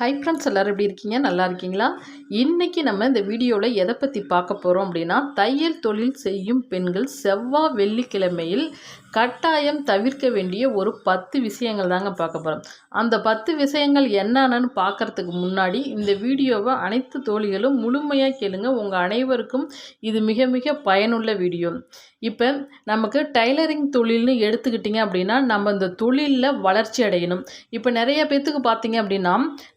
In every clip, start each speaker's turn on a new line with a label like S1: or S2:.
S1: hi friends எல்லோரும் எப்படி இருக்கீங்க நல்லா இருக்கீங்களா இன்றைக்கி நம்ம இந்த வீடியோவில் எதை பற்றி பார்க்க போகிறோம் அப்படின்னா தையல் தொழில் செய்யும் பெண்கள் செவ்வாய் வெள்ளிக்கிழமையில் கட்டாயம் தவிர்க்க வேண்டிய ஒரு பத்து விஷயங்கள் தாங்க பார்க்க போகிறோம் அந்த பத்து விஷயங்கள் என்னென்னு பார்க்குறதுக்கு முன்னாடி இந்த வீடியோவை அனைத்து தோழிகளும் முழுமையாக கேளுங்க உங்கள் அனைவருக்கும் இது மிக மிக பயனுள்ள வீடியோ இப்போ நமக்கு டைலரிங் தொழில்னு எடுத்துக்கிட்டிங்க அப்படின்னா நம்ம இந்த தொழிலில் வளர்ச்சி அடையணும் இப்போ நிறைய பேர்த்துக்கு பார்த்தீங்க அப்படின்னா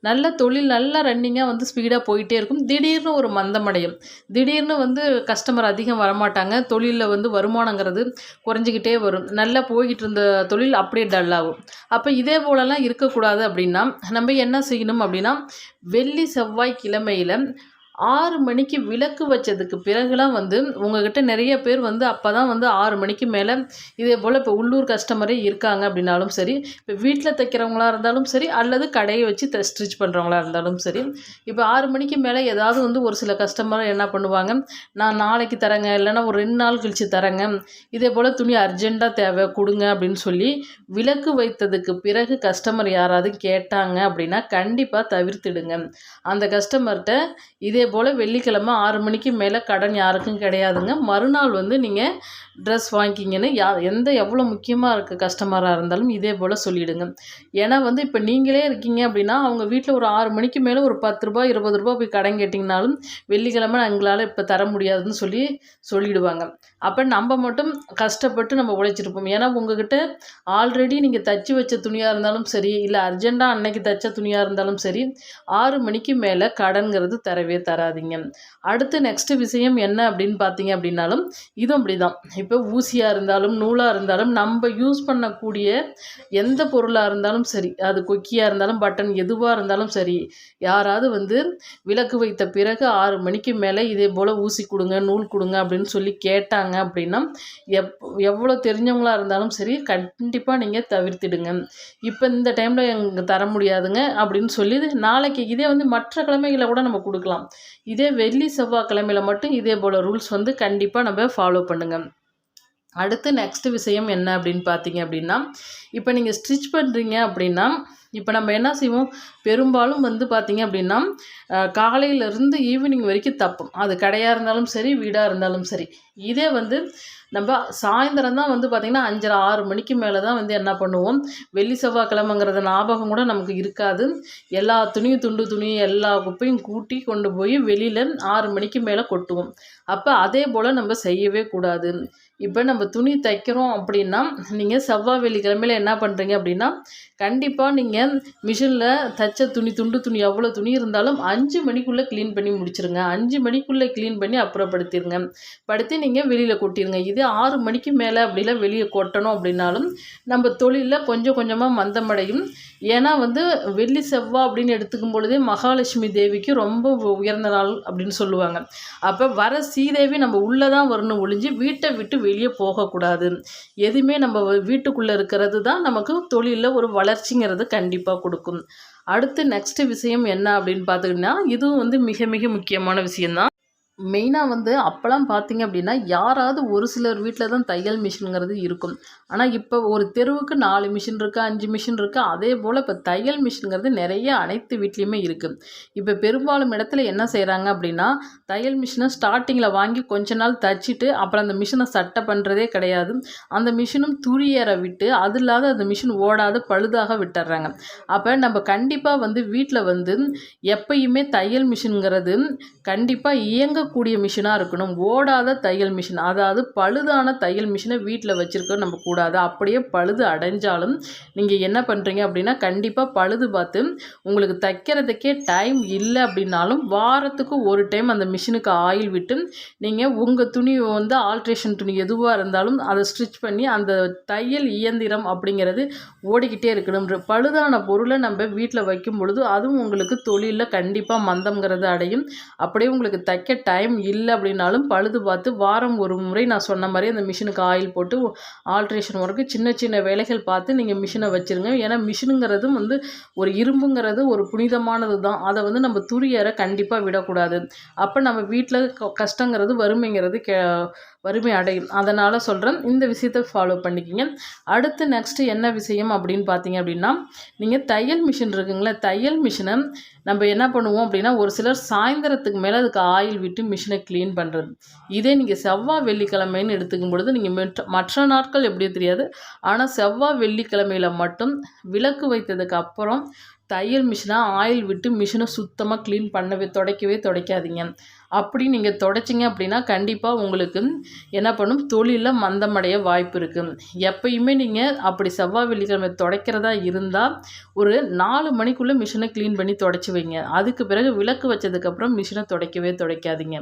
S1: நல்ல தொழில் நல்லா ரன்னிங்காக வந்து ஸ்பீடாக போயிட்டே இருக்கும் திடீர்னு ஒரு மந்தமடையும் திடீர்னு வந்து கஸ்டமர் அதிகம் வரமாட்டாங்க தொழிலில் வந்து வருமானங்கிறது குறைஞ்சிக்கிட்டே வரும் நல்லா போய்கிட்டு இருந்த தொழில் அப்படியே டல்லாகும் அப்போ இதே போலலாம் இருக்கக்கூடாது அப்படின்னா நம்ம என்ன செய்யணும் அப்படின்னா வெள்ளி செவ்வாய் கிழமையில் ஆறு மணிக்கு விளக்கு வச்சதுக்கு பிறகுலாம் வந்து உங்ககிட்ட நிறைய பேர் வந்து அப்போ தான் வந்து ஆறு மணிக்கு மேலே இதே போல் இப்போ உள்ளூர் கஸ்டமரே இருக்காங்க அப்படின்னாலும் சரி இப்போ வீட்டில் தைக்கிறவங்களாக இருந்தாலும் சரி அல்லது கடையை வச்சு த ஸ்டிச் பண்ணுறவங்களா இருந்தாலும் சரி இப்போ ஆறு மணிக்கு மேலே ஏதாவது வந்து ஒரு சில கஸ்டமர் என்ன பண்ணுவாங்க நான் நாளைக்கு தரேங்க இல்லைன்னா ஒரு ரெண்டு நாள் கழித்து தரேங்க இதே போல் துணி அர்ஜெண்ட்டாக தேவை கொடுங்க அப்படின்னு சொல்லி விளக்கு வைத்ததுக்கு பிறகு கஸ்டமர் யாராவது கேட்டாங்க அப்படின்னா கண்டிப்பாக தவிர்த்துடுங்க அந்த கஸ்டமர்கிட்ட இதே இதே போல் வெள்ளிக்கிழமை ஆறு மணிக்கு மேலே கடன் யாருக்கும் கிடையாதுங்க மறுநாள் வந்து நீங்கள் ட்ரெஸ் வாங்கிக்கிங்கன்னு யா எந்த எவ்வளோ முக்கியமாக இருக்குது கஸ்டமராக இருந்தாலும் இதே போல் சொல்லிவிடுங்க ஏன்னா வந்து இப்போ நீங்களே இருக்கீங்க அப்படின்னா அவங்க வீட்டில் ஒரு ஆறு மணிக்கு மேலே ஒரு பத்து ரூபா இருபது ரூபா போய் கடன் கேட்டிங்கனாலும் வெள்ளிக்கிழமை எங்களால் இப்போ தர முடியாதுன்னு சொல்லி சொல்லிவிடுவாங்க அப்போ நம்ம மட்டும் கஷ்டப்பட்டு நம்ம உழைச்சிருப்போம் ஏன்னா உங்ககிட்ட ஆல்ரெடி நீங்கள் தச்சு வச்ச துணியாக இருந்தாலும் சரி இல்லை அர்ஜெண்ட்டாக அன்னைக்கு தைச்ச துணியாக இருந்தாலும் சரி ஆறு மணிக்கு மேலே கடன்கிறது தரவே தர தராதிங்க அடுத்து நெக்ஸ்ட்டு விஷயம் என்ன அப்படின்னு பார்த்தீங்க அப்படின்னாலும் இதுவும் அப்படி தான் இப்போ ஊசியாக இருந்தாலும் நூலாக இருந்தாலும் நம்ம யூஸ் பண்ணக்கூடிய எந்த பொருளாக இருந்தாலும் சரி அது கொக்கியாக இருந்தாலும் பட்டன் எதுவாக இருந்தாலும் சரி யாராவது வந்து விளக்கு வைத்த பிறகு ஆறு மணிக்கு மேலே இதே போல் ஊசி கொடுங்க நூல் கொடுங்க அப்படின்னு சொல்லி கேட்டாங்க அப்படின்னா எப் எவ்வளோ தெரிஞ்சவங்களாக இருந்தாலும் சரி கண்டிப்பாக நீங்கள் தவிர்த்திடுங்க இப்போ இந்த டைமில் எங்கள் தர முடியாதுங்க அப்படின்னு சொல்லி நாளைக்கு இதே வந்து மற்ற கிழமைகளை கூட நம்ம கொடுக்கலாம் இதே வெள்ளி செவ்வாய்க்கிழமையில மட்டும் இதே போல் ரூல்ஸ் வந்து கண்டிப்பாக நம்ம ஃபாலோ பண்ணுங்கள் அடுத்து நெக்ஸ்ட் விஷயம் என்ன அப்படின்னு பார்த்தீங்க அப்படின்னா இப்போ நீங்கள் ஸ்டிச் பண்ணுறீங்க அப்படின்னா இப்போ நம்ம என்ன செய்வோம் பெரும்பாலும் வந்து பார்த்திங்க அப்படின்னா காலையிலேருந்து ஈவினிங் வரைக்கும் தப்பும் அது கடையாக இருந்தாலும் சரி வீடாக இருந்தாலும் சரி இதே வந்து நம்ம சாயந்தரம் தான் வந்து பார்த்திங்கன்னா அஞ்சரை ஆறு மணிக்கு மேலே தான் வந்து என்ன பண்ணுவோம் வெள்ளி செவ்வாய்க்கிழமைங்கிறத ஞாபகம் கூட நமக்கு இருக்காது எல்லா துணியும் துண்டு துணியும் எல்லா குப்பையும் கூட்டி கொண்டு போய் வெளியில் ஆறு மணிக்கு மேலே கொட்டுவோம் அப்போ அதே போல் நம்ம செய்யவே கூடாது இப்போ நம்ம துணி தைக்கிறோம் அப்படின்னா நீங்கள் செவ்வாய் வெள்ளிக்கிழமையில் என்ன பண்ணுறீங்க அப்படின்னா கண்டிப்பாக நீங்கள் மிஷினில் தைச்ச துணி துண்டு துணி எவ்வளோ துணி இருந்தாலும் அஞ்சு மணிக்குள்ளே க்ளீன் பண்ணி முடிச்சுருங்க அஞ்சு மணிக்குள்ளே க்ளீன் பண்ணி அப்புறப்படுத்திடுங்க படுத்தி நீங்கள் வெளியில் கொட்டிடுங்க இது ஆறு மணிக்கு மேலே அப்படிலாம் வெளியே கொட்டணும் அப்படின்னாலும் நம்ம தொழிலில் கொஞ்சம் கொஞ்சமாக மந்தமடையும் ஏன்னா வந்து வெள்ளி செவ்வாய் அப்படின்னு எடுத்துக்கும் பொழுதே மகாலட்சுமி தேவிக்கு ரொம்ப உயர்ந்த நாள் அப்படின்னு சொல்லுவாங்க அப்போ வர சீதேவி நம்ம உள்ளே தான் வரணும் ஒழிஞ்சு வீட்டை விட்டு வெளியே போகக்கூடாது எதுவுமே நம்ம வீட்டுக்குள்ளே இருக்கிறது தான் நமக்கு தொழிலில் ஒரு வளர்ச்சிங்கிறது கண்டிப்பாக கொடுக்கும் அடுத்து நெக்ஸ்ட் விஷயம் என்ன அப்படின்னு பார்த்தீங்கன்னா இதுவும் வந்து மிக மிக முக்கியமான விஷயம்தான் மெயினாக வந்து அப்போல்லாம் பார்த்தீங்க அப்படின்னா யாராவது ஒரு சிலர் வீட்டில் தான் தையல் மிஷின்ங்கிறது இருக்கும் ஆனால் இப்போ ஒரு தெருவுக்கு நாலு மிஷின் இருக்குது அஞ்சு மிஷின் இருக்குது அதே போல் இப்போ தையல் மிஷின்ங்கிறது நிறைய அனைத்து வீட்லேயுமே இருக்குது இப்போ பெரும்பாலும் இடத்துல என்ன செய்கிறாங்க அப்படின்னா தையல் மிஷினை ஸ்டார்டிங்கில் வாங்கி கொஞ்ச நாள் தைச்சிட்டு அப்புறம் அந்த மிஷினை சட்டை பண்ணுறதே கிடையாது அந்த மிஷினும் துரியேற விட்டு அது இல்லாத அந்த மிஷின் ஓடாத பழுதாக விட்டுறாங்க அப்போ நம்ம கண்டிப்பாக வந்து வீட்டில் வந்து எப்பயுமே தையல் மிஷின்ங்கிறது கண்டிப்பாக இயங்க இயங்கக்கூடிய மிஷினாக இருக்கணும் ஓடாத தையல் மிஷின் அதாவது பழுதான தையல் மிஷினை வீட்டில் வச்சுருக்க நம்ம கூடாது அப்படியே பழுது அடைஞ்சாலும் நீங்கள் என்ன பண்ணுறீங்க அப்படின்னா கண்டிப்பாக பழுது பார்த்து உங்களுக்கு தைக்கிறதுக்கே டைம் இல்லை அப்படின்னாலும் வாரத்துக்கு ஒரு டைம் அந்த மிஷினுக்கு ஆயில் விட்டு நீங்கள் உங்கள் துணி வந்து ஆல்ட்ரேஷன் துணி எதுவாக இருந்தாலும் அதை ஸ்டிச் பண்ணி அந்த தையல் இயந்திரம் அப்படிங்கிறது ஓடிக்கிட்டே இருக்கணும் பழுதான பொருளை நம்ம வீட்டில் வைக்கும் பொழுது அதுவும் உங்களுக்கு தொழிலில் கண்டிப்பாக மந்தங்கிறது அடையும் அப்படியே உங்களுக்கு தைக்க டைம் இல்லை அப்படின்னாலும் பழுது பார்த்து வாரம் ஒரு முறை நான் சொன்ன மாதிரி அந்த மிஷினுக்கு ஆயில் போட்டு ஆல்ட்ரேஷன் ஒர்க்கு சின்ன சின்ன வேலைகள் பார்த்து நீங்கள் மிஷினை வச்சுருங்க ஏன்னா மிஷினுங்கிறதும் வந்து ஒரு இரும்புங்கிறது ஒரு புனிதமானது தான் அதை வந்து நம்ம துரியற கண்டிப்பாக விடக்கூடாது அப்போ நம்ம வீட்டில் கஷ்டங்கிறது வறுமைங்கிறது கே வறுமை அடையும் அதனால் சொல்கிறேன் இந்த விஷயத்தை ஃபாலோ பண்ணிக்கிங்க அடுத்து நெக்ஸ்ட்டு என்ன விஷயம் அப்படின்னு பார்த்தீங்க அப்படின்னா நீங்கள் தையல் மிஷின் இருக்குங்களே தையல் மிஷினை நம்ம என்ன பண்ணுவோம் அப்படின்னா ஒரு சிலர் சாயந்தரத்துக்கு மேலே அதுக்கு ஆயில் விட்டு மிஷினை க்ளீன் பண்ணுறது இதே நீங்கள் செவ்வாய் வெள்ளிக்கிழமைன்னு எடுத்துக்கும் பொழுது நீங்கள் மற்ற மற்ற நாட்கள் எப்படியோ தெரியாது ஆனால் செவ்வாய் வெள்ளிக்கிழமையில் மட்டும் விளக்கு வைத்ததுக்கு அப்புறம் தையல் மிஷினாக ஆயில் விட்டு மிஷினை சுத்தமாக க்ளீன் பண்ணவே துடைக்கவே துடைக்காதீங்க அப்படி நீங்கள் தொடச்சிங்க அப்படின்னா கண்டிப்பாக உங்களுக்கு என்ன பண்ணும் தொழிலில் மந்தமடைய வாய்ப்பு இருக்குது எப்பயுமே நீங்கள் அப்படி செவ்வாய் வெள்ளிக்கிழமை துடைக்கிறதா இருந்தால் ஒரு நாலு மணிக்குள்ளே மிஷினை க்ளீன் பண்ணி தொடச்சி வைங்க அதுக்கு பிறகு விளக்கு வச்சதுக்கப்புறம் மிஷினை துடைக்கவே துடைக்காதீங்க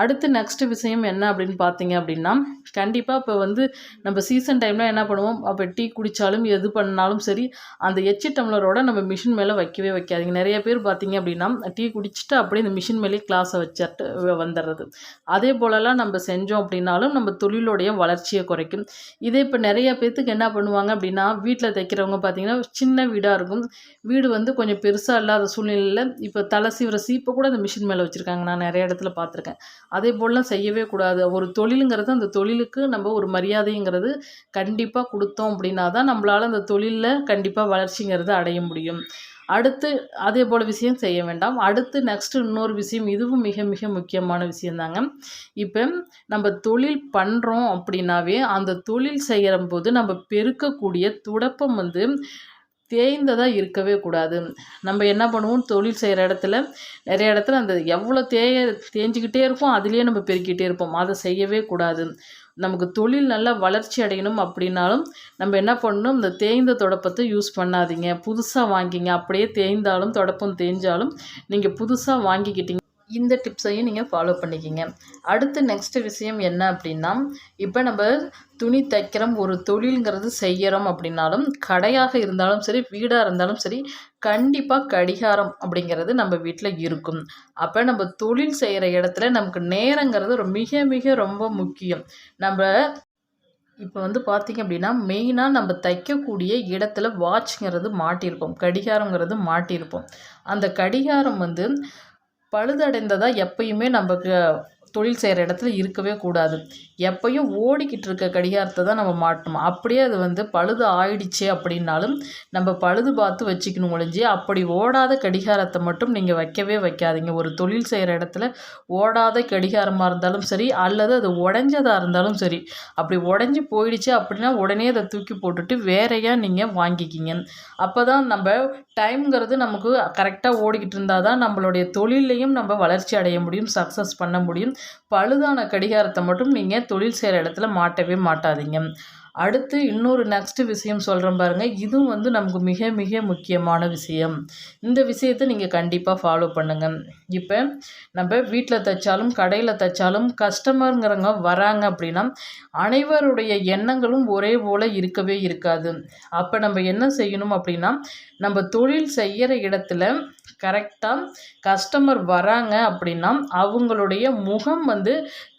S1: அடுத்து நெக்ஸ்ட் விஷயம் என்ன அப்படின்னு பார்த்தீங்க அப்படின்னா கண்டிப்பாக இப்போ வந்து நம்ம சீசன் டைமில் என்ன பண்ணுவோம் அப்போ டீ குடித்தாலும் எது பண்ணாலும் சரி அந்த எச்சி டம்ளரோட நம்ம மிஷின் மேலே வைக்கவே வைக்காதீங்க நிறைய பேர் பார்த்தீங்க அப்படின்னா டீ குடிச்சிட்டு அப்படியே இந்த மிஷின் மேலேயே கிளாஸை வச்சுட்டு வந்துடுறது அதே போலலாம் நம்ம செஞ்சோம் அப்படின்னாலும் நம்ம தொழிலுடைய வளர்ச்சியை குறைக்கும் இதே இப்போ நிறைய பேர்த்துக்கு என்ன பண்ணுவாங்க அப்படின்னா வீட்டில் தைக்கிறவங்க பார்த்தீங்கன்னா சின்ன வீடாக இருக்கும் வீடு வந்து கொஞ்சம் பெருசாக இல்லாத சூழ்நிலையில் இப்போ தலை சீவிர சீப்பை கூட அந்த மிஷின் மேலே வச்சுருக்காங்க நான் நிறைய இடத்துல பார்த்துருக்கேன் அதே போலலாம் செய்யவே கூடாது ஒரு தொழிலுங்கிறது அந்த தொழிலுக்கு நம்ம ஒரு மரியாதைங்கிறது கண்டிப்பாக கொடுத்தோம் அப்படின்னா தான் நம்மளால் அந்த தொழிலில் கண்டிப்பாக வளர்ச்சிங்கிறது அடைய முடியும் அடுத்து அதே போல் விஷயம் செய்ய வேண்டாம் அடுத்து நெக்ஸ்ட்டு இன்னொரு விஷயம் இதுவும் மிக மிக முக்கியமான விஷயந்தாங்க இப்போ நம்ம தொழில் பண்ணுறோம் அப்படின்னாவே அந்த தொழில் செய்கிற போது நம்ம பெருக்கக்கூடிய துடப்பம் வந்து தேய்ந்ததாக இருக்கவே கூடாது நம்ம என்ன பண்ணுவோம் தொழில் செய்கிற இடத்துல நிறைய இடத்துல அந்த எவ்வளோ தேய தேஞ்சிக்கிட்டே இருக்கும் அதுலேயே நம்ம பெருக்கிட்டே இருப்போம் அதை செய்யவே கூடாது நமக்கு தொழில் நல்லா வளர்ச்சி அடையணும் அப்படின்னாலும் நம்ம என்ன பண்ணணும் இந்த தேய்ந்த தொடப்பத்தை யூஸ் பண்ணாதீங்க புதுசாக வாங்கிங்க அப்படியே தேய்ந்தாலும் தொடப்பம் தேய்ஞ்சாலும் நீங்கள் புதுசாக வாங்கிக்கிட்டீங்க இந்த டிப்ஸையும் நீங்கள் ஃபாலோ பண்ணிக்கிங்க அடுத்து நெக்ஸ்ட் விஷயம் என்ன அப்படின்னா இப்போ நம்ம துணி தைக்கிறோம் ஒரு தொழிலுங்கிறது செய்கிறோம் அப்படின்னாலும் கடையாக இருந்தாலும் சரி வீடாக இருந்தாலும் சரி கண்டிப்பாக கடிகாரம் அப்படிங்கிறது நம்ம வீட்டில் இருக்கும் அப்போ நம்ம தொழில் செய்கிற இடத்துல நமக்கு நேரங்கிறது மிக மிக ரொம்ப முக்கியம் நம்ம இப்போ வந்து பார்த்திங்க அப்படின்னா மெயினாக நம்ம தைக்கக்கூடிய இடத்துல வாட்ச்ங்கிறது மாட்டியிருப்போம் கடிகாரங்கிறது மாட்டியிருப்போம் அந்த கடிகாரம் வந்து பழுதடைந்ததாக எப்பயுமே நமக்கு தொழில் செய்கிற இடத்துல இருக்கவே கூடாது எப்பயும் ஓடிக்கிட்டு இருக்க கடிகாரத்தை தான் நம்ம மாட்டணும் அப்படியே அது வந்து பழுது ஆயிடுச்சு அப்படின்னாலும் நம்ம பழுது பார்த்து வச்சுக்கணும் ஒழிஞ்சு அப்படி ஓடாத கடிகாரத்தை மட்டும் நீங்கள் வைக்கவே வைக்காதீங்க ஒரு தொழில் செய்கிற இடத்துல ஓடாத கடிகாரமாக இருந்தாலும் சரி அல்லது அது உடஞ்சதாக இருந்தாலும் சரி அப்படி உடஞ்சி போயிடுச்சு அப்படின்னா உடனே அதை தூக்கி போட்டுட்டு வேறையாக நீங்கள் வாங்கிக்கிங்க அப்போ தான் நம்ம டைம்ங்கிறது நமக்கு கரெக்டாக ஓடிக்கிட்டு இருந்தால் தான் நம்மளுடைய தொழிலையும் நம்ம வளர்ச்சி அடைய முடியும் சக்ஸஸ் பண்ண முடியும் பழுதான கடிகாரத்தை மட்டும் நீங்கள் தொழில் செய்கிற இடத்துல மாட்டவே மாட்டாதீங்க அடுத்து இன்னொரு நெக்ஸ்ட்டு விஷயம் சொல்கிறேன் பாருங்கள் இதுவும் வந்து நமக்கு மிக மிக முக்கியமான விஷயம் இந்த விஷயத்தை நீங்கள் கண்டிப்பாக ஃபாலோ பண்ணுங்கள் இப்போ நம்ம வீட்டில் தைச்சாலும் கடையில் தைச்சாலும் கஸ்டமருங்கிறவங்க வராங்க அப்படின்னா அனைவருடைய எண்ணங்களும் ஒரே போல் இருக்கவே இருக்காது அப்போ நம்ம என்ன செய்யணும் அப்படின்னா நம்ம தொழில் செய்கிற இடத்துல கரெக்டாக கஸ்டமர் வராங்க அப்படின்னா அவங்களுடைய முகம் வந்து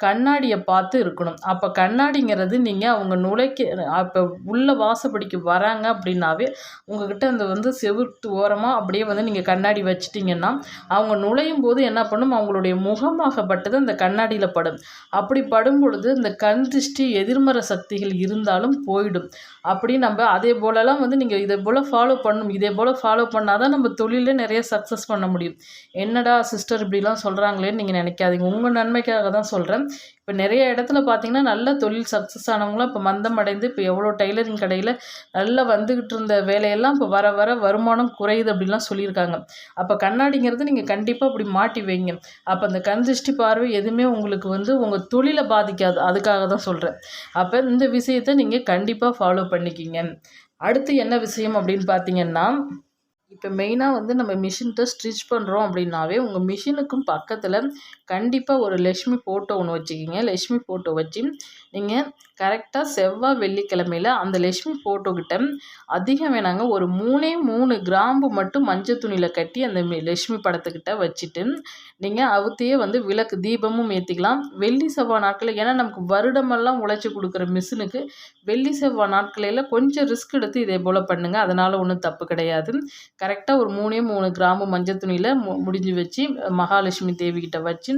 S1: கண்ணாடியை பார்த்து இருக்கணும் அப்போ கண்ணாடிங்கிறது நீங்கள் அவங்க நுழைக்க அப்போ உள்ள வாசப்படிக்கு வராங்க அப்படின்னாவே உங்ககிட்ட அந்த வந்து செவுத்து ஓரமாக அப்படியே வந்து நீங்கள் கண்ணாடி வச்சிட்டிங்கன்னா அவங்க நுழையும் போது என்ன பண்ணும் அவங்களுடைய முகமாகப்பட்டது அந்த கண்ணாடியில் படும் அப்படி படும் பொழுது இந்த கண் திருஷ்டி எதிர்மறை சக்திகள் இருந்தாலும் போயிடும் அப்படி நம்ம அதே போலலாம் வந்து நீங்கள் இதே போல் ஃபாலோ பண்ணணும் இதே போல் ஃபாலோ பண்ணால் தான் நம்ம தொழிலில் நிறைய சக்ஸஸ் பண்ண முடியும் என்னடா சிஸ்டர் இப்படிலாம் சொல்கிறாங்களேன்னு நீங்கள் நினைக்காதீங்க உங்கள் நன்மைக்காக தான் சொல்கிறேன் இப்போ நிறைய இடத்துல பார்த்தீங்கன்னா நல்ல தொழில் சக்ஸஸ் ஆனவங்களாம் இப்போ மந்தம் அடைந்து இப்போ எவ்வளோ டைலரிங் கடையில் நல்லா வந்துக்கிட்டு இருந்த வேலையெல்லாம் இப்போ வர வர வருமானம் குறையுது அப்படிலாம் சொல்லியிருக்காங்க அப்போ கண்ணாடிங்கிறது நீங்கள் கண்டிப்பாக அப்படி மாட்டி வைங்க அப்போ அந்த கண் திருஷ்டி பார்வை எதுவுமே உங்களுக்கு வந்து உங்கள் தொழிலை பாதிக்காது அதுக்காக தான் சொல்கிறேன் அப்போ இந்த விஷயத்தை நீங்கள் கண்டிப்பாக ஃபாலோ பண்ணிக்கிங்க அடுத்து என்ன விஷயம் அப்படின்னு பார்த்தீங்கன்னா இப்போ மெயினாக வந்து நம்ம மிஷின்கிட்ட ஸ்டிச் பண்ணுறோம் அப்படின்னாவே உங்கள் மிஷினுக்கும் பக்கத்தில் கண்டிப்பாக ஒரு லக்ஷ்மி ஃபோட்டோ ஒன்று வச்சுக்கிங்க லக்ஷ்மி ஃபோட்டோ வச்சு நீங்கள் கரெக்டாக செவ்வாய் வெள்ளிக்கிழமையில் அந்த லக்ஷ்மி ஃபோட்டோக்கிட்ட அதிகம் வேணாங்க ஒரு மூணே மூணு கிராம்பு மட்டும் மஞ்சள் துணியில் கட்டி அந்த லக்ஷ்மி படத்துக்கிட்ட வச்சுட்டு நீங்கள் அவத்தையே வந்து விளக்கு தீபமும் ஏற்றிக்கலாம் வெள்ளி செவ்வாய் நாட்களில் ஏன்னா நமக்கு வருடமெல்லாம் உழைச்சி கொடுக்குற மிஷினுக்கு வெள்ளி செவ்வாய் நாட்களில் கொஞ்சம் ரிஸ்க் எடுத்து இதே போல் பண்ணுங்கள் அதனால் ஒன்றும் தப்பு கிடையாது கரெக்டாக ஒரு மூணே மூணு கிராமம் மஞ்சள் துணியில் மு முடிஞ்சு வச்சு மகாலட்சுமி தேவிக்கிட்ட வச்சு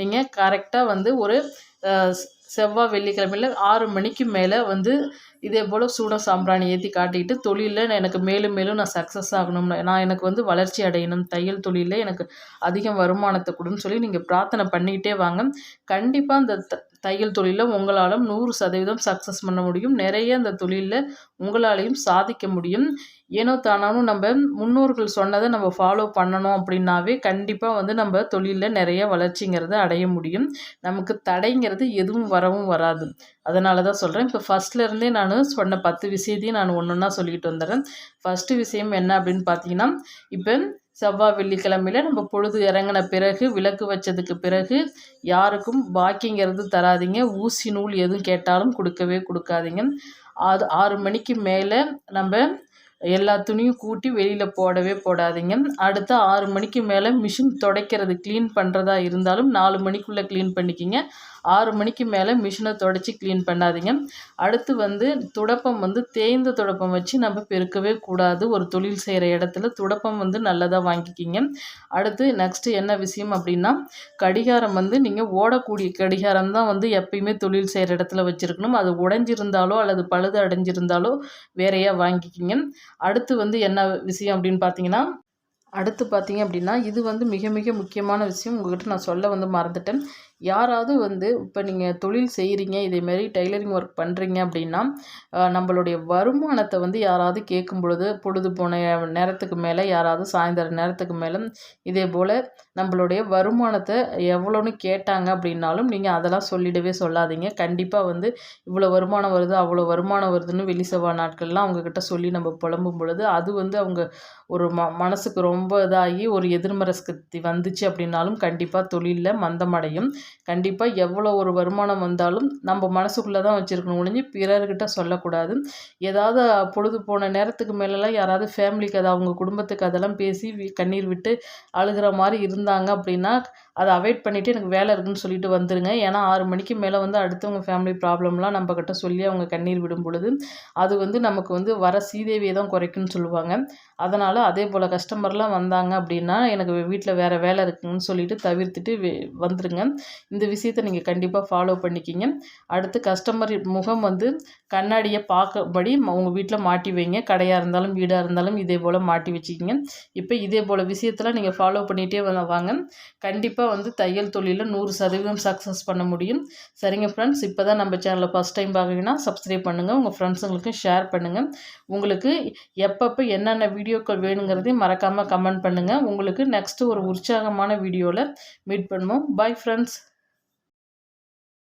S1: நீங்கள் கரெக்டாக வந்து ஒரு செவ்வாய் வெள்ளிக்கிழமையில் ஆறு மணிக்கு மேலே வந்து இதே போல் சூட சாம்பிராணி ஏற்றி காட்டிக்கிட்டு தொழிலில் எனக்கு மேலும் மேலும் நான் சக்ஸஸ் ஆகணும்னு நான் எனக்கு வந்து வளர்ச்சி அடையணும் தையல் தொழிலில் எனக்கு அதிகம் வருமானத்தை கொடுன்னு சொல்லி நீங்கள் பிரார்த்தனை பண்ணிக்கிட்டே வாங்க கண்டிப்பாக அந்த தையல் தொழிலில் உங்களாலும் நூறு சதவீதம் சக்ஸஸ் பண்ண முடியும் நிறைய அந்த தொழிலில் உங்களாலையும் சாதிக்க முடியும் ஏனோ தானாலும் நம்ம முன்னோர்கள் சொன்னதை நம்ம ஃபாலோ பண்ணணும் அப்படின்னாவே கண்டிப்பாக வந்து நம்ம தொழிலில் நிறைய வளர்ச்சிங்கிறத அடைய முடியும் நமக்கு தடைங்கிறது எதுவும் வரவும் வராது அதனால தான் சொல்கிறேன் இப்போ ஃபஸ்ட்லேருந்தே நான் சொன்ன பத்து விஷயத்தையும் நான் ஒன்று ஒன்றா சொல்லிக்கிட்டு வந்துடுறேன் ஃபஸ்ட்டு விஷயம் என்ன அப்படின்னு பார்த்தீங்கன்னா இப்போ செவ்வாய் வெள்ளிக்கிழமையில் நம்ம பொழுது இறங்கின பிறகு விளக்கு வச்சதுக்கு பிறகு யாருக்கும் பாக்கிங்கிறது தராதிங்க ஊசி நூல் எதுவும் கேட்டாலும் கொடுக்கவே கொடுக்காதீங்க அது ஆறு மணிக்கு மேலே நம்ம எல்லா துணியும் கூட்டி வெளியில் போடவே போடாதீங்க அடுத்த ஆறு மணிக்கு மேலே மிஷின் துடைக்கிறது க்ளீன் பண்ணுறதா இருந்தாலும் நாலு மணிக்குள்ளே க்ளீன் பண்ணிக்கிங்க ஆறு மணிக்கு மேலே மிஷினை தொடச்சி க்ளீன் பண்ணாதீங்க அடுத்து வந்து துடப்பம் வந்து தேய்ந்த துடப்பம் வச்சு நம்ம பெருக்கவே கூடாது ஒரு தொழில் செய்கிற இடத்துல துடப்பம் வந்து நல்லதாக வாங்கிக்கிங்க அடுத்து நெக்ஸ்ட்டு என்ன விஷயம் அப்படின்னா கடிகாரம் வந்து நீங்கள் ஓடக்கூடிய கடிகாரம் தான் வந்து எப்பயுமே தொழில் செய்கிற இடத்துல வச்சுருக்கணும் அது உடைஞ்சிருந்தாலோ அல்லது பழுது அடைஞ்சிருந்தாலோ வேறையாக வாங்கிக்கிங்க அடுத்து வந்து என்ன விஷயம் அப்படின்னு பார்த்தீங்கன்னா அடுத்து பார்த்தீங்க அப்படின்னா இது வந்து மிக மிக முக்கியமான விஷயம் உங்கள்கிட்ட நான் சொல்ல வந்து மறந்துட்டேன் யாராவது வந்து இப்போ நீங்கள் தொழில் செய்கிறீங்க இதேமாரி டைலரிங் ஒர்க் பண்ணுறீங்க அப்படின்னா நம்மளுடைய வருமானத்தை வந்து யாராவது கேட்கும் பொழுது பொழுது போன நேரத்துக்கு மேலே யாராவது சாயந்தர நேரத்துக்கு மேலே இதே போல் நம்மளுடைய வருமானத்தை எவ்வளோன்னு கேட்டாங்க அப்படின்னாலும் நீங்கள் அதெல்லாம் சொல்லிடவே சொல்லாதீங்க கண்டிப்பாக வந்து இவ்வளோ வருமானம் வருது அவ்வளோ வருமானம் வருதுன்னு வெளி செவ்வாய் நாட்கள்லாம் அவங்கக்கிட்ட சொல்லி நம்ம புலம்பும் பொழுது அது வந்து அவங்க ஒரு ம மனசுக்கு ரொம்ப இதாகி ஒரு எதிர்மறை வந்துச்சு அப்படின்னாலும் கண்டிப்பாக தொழிலில் மந்தமடையும் கண்டிப்பாக எவ்வளோ ஒரு வருமானம் வந்தாலும் நம்ம மனசுக்குள்ளே தான் வச்சுருக்கணும் ஒழிஞ்சு பிறர்கிட்ட சொல்லக்கூடாது ஏதாவது பொழுது போன நேரத்துக்கு எல்லாம் யாராவது ஃபேமிலிக்கு அதை அவங்க குடும்பத்துக்கு அதெல்லாம் பேசி கண்ணீர் விட்டு அழுகிற மாதிரி இருந்தாங்க அப்படின்னா அதை அவாய்ட் பண்ணிவிட்டு எனக்கு வேலை இருக்குதுன்னு சொல்லிட்டு வந்துடுங்க ஏன்னா ஆறு மணிக்கு மேலே வந்து அடுத்தவங்க ஃபேமிலி ப்ராப்ளம்லாம் நம்மக்கிட்ட சொல்லி அவங்க கண்ணீர் விடும் பொழுது அது வந்து நமக்கு வந்து வர சீதேவியை தான் குறைக்குன்னு சொல்லுவாங்க அதனால் அதே போல் கஸ்டமர்லாம் வந்தாங்க அப்படின்னா எனக்கு வீட்டில் வேறு வேலை இருக்குதுன்னு சொல்லிட்டு தவிர்த்துட்டு வந்துடுங்க இந்த விஷயத்தை நீங்கள் கண்டிப்பாக ஃபாலோ பண்ணிக்கிங்க அடுத்து கஸ்டமர் முகம் வந்து கண்ணாடியை பார்க்கபடி உங்கள் வீட்டில் மாட்டி வைங்க கடையாக இருந்தாலும் வீடாக இருந்தாலும் இதே போல் மாட்டி வச்சுக்கிங்க இப்போ இதே போல் விஷயத்தெல்லாம் நீங்கள் ஃபாலோ பண்ணிகிட்டே வாங்க கண்டிப்பாக கண்டிப்பாக வந்து தையல் தொழிலில் நூறு சதவீதம் சக்ஸஸ் பண்ண முடியும் சரிங்க ஃப்ரெண்ட்ஸ் இப்போ தான் நம்ம சேனலில் ஃபஸ்ட் டைம் பார்க்குறீங்கன்னா சப்ஸ்கிரைப் பண்ணுங்கள் உங்கள் ஃப்ரெண்ட்ஸுங்களுக்கும் ஷேர் பண்ணுங்கள் உங்களுக்கு எப்பப்போ என்னென்ன வீடியோக்கள் வேணுங்கிறதையும் மறக்காமல் கமெண்ட் பண்ணுங்கள் உங்களுக்கு நெக்ஸ்ட்டு ஒரு உற்சாகமான வீடியோவில் மீட் பண்ணுவோம் பாய் ஃப்ரெண்ட்ஸ்